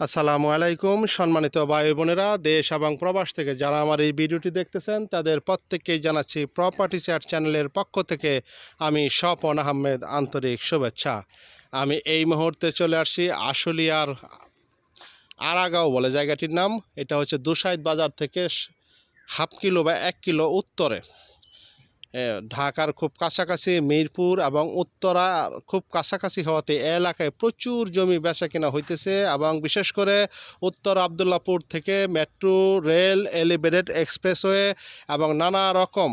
আসসালামু আলাইকুম, সম্মানিত ভাই বোনেরা, দেশ এবং প্রবাস থেকে যারা আমার এই ভিডিওটি দেখতেছেন, তাদের প্রত্যেককেই জানাচ্ছি প্রপার্টি চ্যাট চ্যানেলের পক্ষ থেকে আমি স্বপন আহমেদ আন্তরিক শুভেচ্ছা। আমি এই মুহূর্তে চলে আসছি আশুলিয়ার আরাগাঁও বলে জায়গাটির নাম। এটা হচ্ছে দুসাইদ বাজার থেকে হাফ কিলো বা এক কিলো উত্তরে। ঢাকার খুব কাছাকাছি, মিরপুর এবং উত্তরা খুব কাছাকাছি হওয়াতে এলাকায় প্রচুর জমি বেচা কেনা হইতেছে এবং বিশেষ করে উত্তর আবদুল্লাপুর থেকে মেট্রো, রেল, এলিভেটেড এক্সপ্রেসওয়ে এবং নানা রকম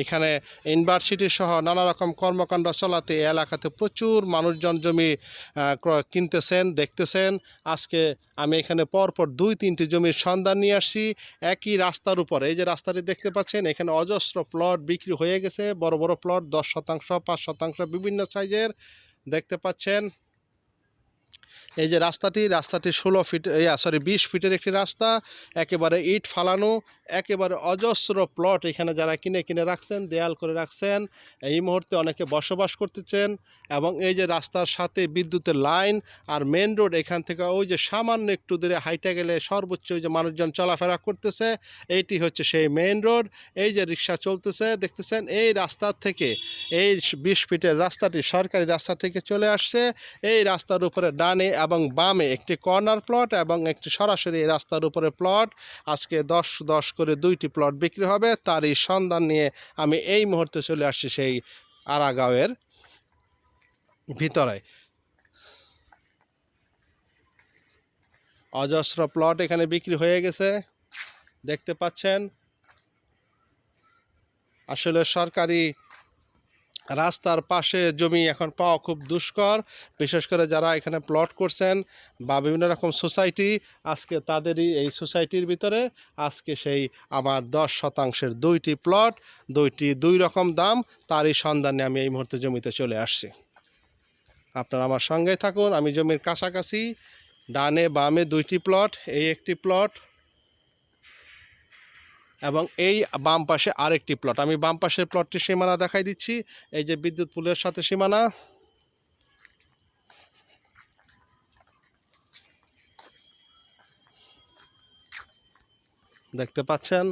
এখানে ইউনিভার্সিটি সহ নানা রকম কর্মকাণ্ড চলাতে এলাকাতে প্রচুর মানুষজন জমি কিনতেছেন, দেখতেছেন। আজকে আমি এখানে পরপর দুই, তিনটি জমির সন্ধান নিয়ে আসছি। একই রাস্তার উপর, এই যে রাস্তাটি দেখতে পাচ্ছেন, এখানে অজস্র প্লট বিক্রি হয়ে গেছে। বড় বড় প্লট, দশ শতাংশ, পাঁচ শতাংশ, বিভিন্ন সাইজের দেখতে পাচ্ছেন। এই যে রাস্তাটি রাস্তাটি ষোলো ফিট সরি বিশ ফিটের একটি রাস্তা, একেবারে ইট ফালানো, একেবারে অজস্র প্লট এখানে যারা কিনে কিনে রাখছেন, দেয়াল করে রাখছেন, এই মুহূর্তে অনেকে বসবাস করতেছেন এবং এই যে রাস্তার সাথে বিদ্যুতের লাইন আর মেন রোড এখান থেকে ওই যে সামান্য একটু দূরে হাইটে গেলে সর্বোচ্চ ওই যে মানুষজন চলাফেরা করতেছে, এইটি হচ্ছে সেই মেন রোড এই যে রিক্সা চলতেছে, দেখতেছেন এই রাস্তার থেকে, এই বিশ ফিটের রাস্তাটি সরকারি রাস্তা থেকে চলে আসছে, এই রাস্তার উপরে ডানে এবং বামে একটি কর্নার প্লট এবং একটি সরাসরি রাস্তার উপরে প্লট। আজকে দশ দশ করে দুইটি প্লট বিক্রি হবে। তারই সন্ধান নিয়ে আমি এই মুহূর্তে চলে আসছি সেই আরাগাঁওয়ের ভিতরে। অজস্র প্লট এখানে বিক্রি হয়ে গেছে। দেখতে পাচ্ছেন? আসলে সরকারি রাস্তার পাশে জমি এখন পাওয়া খুব দুষ্কর। বিশেষ করে যারা এখানে প্লট করছেন বা বিভিন্ন রকম সোসাইটি আজকে তাদেরই এই সোসাইটির ভিতরে আজকে সেই আমার দশ শতাংশের দুইটি প্লট দুইটি দুই রকম দাম, তারই সন্ধানে আমি এই মুহূর্তে জমিতে চলে আসছি। আপনারা আমার সঙ্গে থাকুন, আমি জমির কাছাকাছি, ডানে বামে দুইটি প্লট এই একটি প্লট এবং এই বাম পাশে আরেকটি প্লট আমি বাম পাশের প্লটটির সীমানা দেখাই দিচ্ছি। এই যে বিদ্যুৎ পুলের সাথে সীমানা। দেখতে পাচ্ছেন?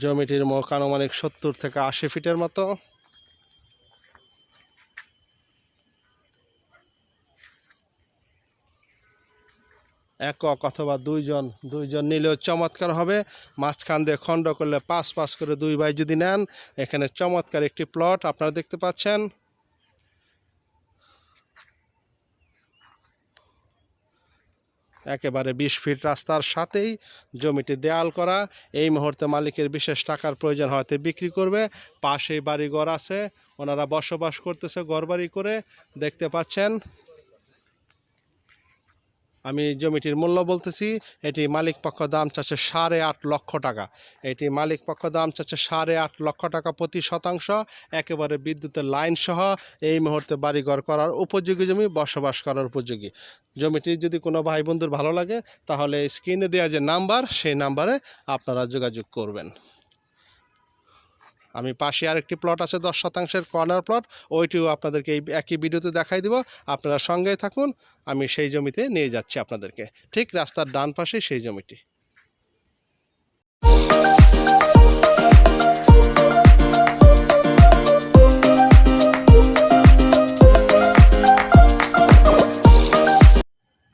জমিটির মুখ আনুমানিক সত্তর থেকে আশি ফিটের মতো। একক অথবা দুইজন দুইজন নিলেও চমৎকার হবে। মাঝখান দিয়ে খণ্ড করলে পাঁচ পাঁচ করে দুই বাই যদি নেন, এখানে চমৎকার একটি প্লট আপনারা দেখতে পাচ্ছেন। একেবারে বিশ ফিট রাস্তার সাথেই জমিটি দেয়াল করা। এই মুহূর্তে মালিকের বিশেষ টাকার প্রয়োজন হয়তো বিক্রি করবে। পাশেই বাড়ি ঘর আছে, ওনারা বসবাস করতেছে ঘরবাড়ি করে, দেখতে পাচ্ছেন। আমি জমিটির মূল্য বলতেছি, এটি মালিক পক্ষ দাম চাচ্ছে সাড়ে আট লক্ষ টাকা। এটি মালিক পক্ষ দাম চাচ্ছে সাড়ে আট লক্ষ টাকা প্রতি শতাংশ, একেবারে বিদ্যুতের লাইন সহ এই মুহূর্তে বাড়িঘর করার উপযোগী জমি, বসবাস করার উপযোগী। জমিটি যদি কোনো ভাই বন্ধুর ভালো লাগে, তাহলে স্ক্রিনে দেওয়া যে নাম্বার, সেই নাম্বারে আপনারা যোগাযোগ করবেন। আমি পাশে আরেকটি প্লট আছে, দশ শতাংশের কর্নার প্লট ওইটিও আপনাদেরকে এই একই ভিডিওতে দেখাই দিব। আপনারা সঙ্গেই থাকুন, আমি সেই জমিতে নিয়ে যাচ্ছি আপনাদেরকে। ঠিক রাস্তার ডান পাশে সেই জমিটি।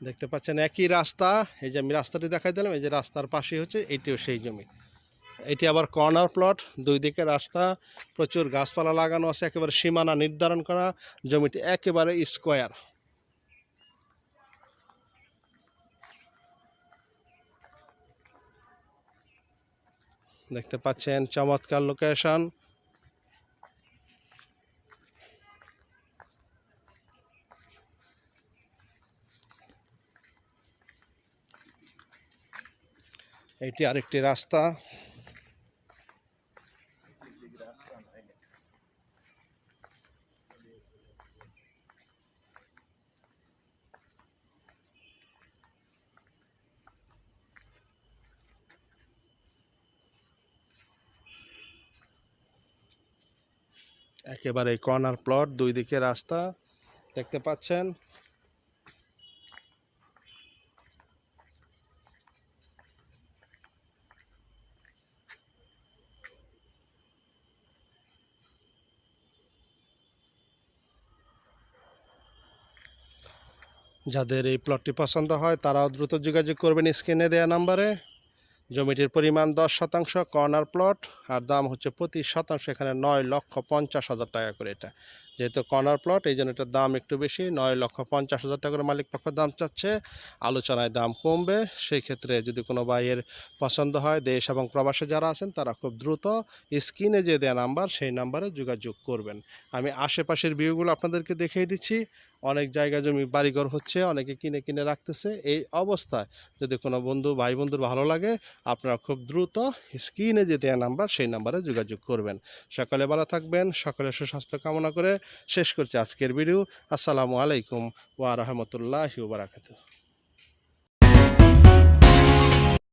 দেখতে পাচ্ছেন একই রাস্তা, এই যে আমি রাস্তাটি দেখাই দিলাম, এই যে রাস্তার পাশে হচ্ছে, এটিও সেই জমি। এটি আবার কর্নার প্লট, দুই দিকে রাস্তা, প্রচুর গাছপালা লাগানো আছে, একেবারে সীমানা নির্ধারণ করা, জমিটি একেবারে স্কোয়ার। দেখতে পাচ্ছেন চমৎকার লোকেশন। এটি আরেকটি রাস্তা একেবারে কর্নার প্লট দুই দিকে রাস্তা, দেখতে পাচ্ছেন। যাদের এই প্লটটি পছন্দ হয়, তারাও দ্রুত যোগাযোগ করবেন স্ক্রিনে দেওয়া নাম্বারে। জমিটির পরিমাণ দশ শতাংশ কর্নার প্লট, আর দাম হচ্ছে প্রতি শতাংশ, এখানে নয় লক্ষ পঞ্চাশ হাজার টাকা করে এটা। যেহেতু কর্নার প্লট, এই জন্য এটার দাম একটু বেশি, নয় লক্ষ পঞ্চাশ হাজার টাকা করে মালিক পক্ষ দাম চাচ্ছে। আলোচনায় দাম কমবে, সেই ক্ষেত্রে যদি কোনো বাইয়ের পছন্দ হয়, দেশ এবং প্রবাসে যারা আছেন, তারা খুব দ্রুত স্ক্রিনে যে দেয়া নাম্বার, সেই নাম্বারে যোগাযোগ করবেন। আমি আশেপাশের ভিউগুলো আপনাদেরকে দেখিয়ে দিচ্ছি। অনেক জায়গা জমি বাড়িঘর হচ্ছে, অনেকে কিনে কিনে রাখতেছে। এই অবস্থায় যদি কোনো বন্ধু, ভাই বন্ধুর ভালো লাগে, আপনারা খুব দ্রুত স্ক্রিনে যে দেওয়া নাম্বার, সেই নাম্বারে যোগাযোগ করবেন। সকালে ভালো থাকবেন, সকলে সুস্বাস্থ্য কামনা করে শেষ করছি আজকের ভিডিও। আসসালামু আলাইকুম ওয়া রহমতুল্লাহি ওয়া বারাকাতুহু।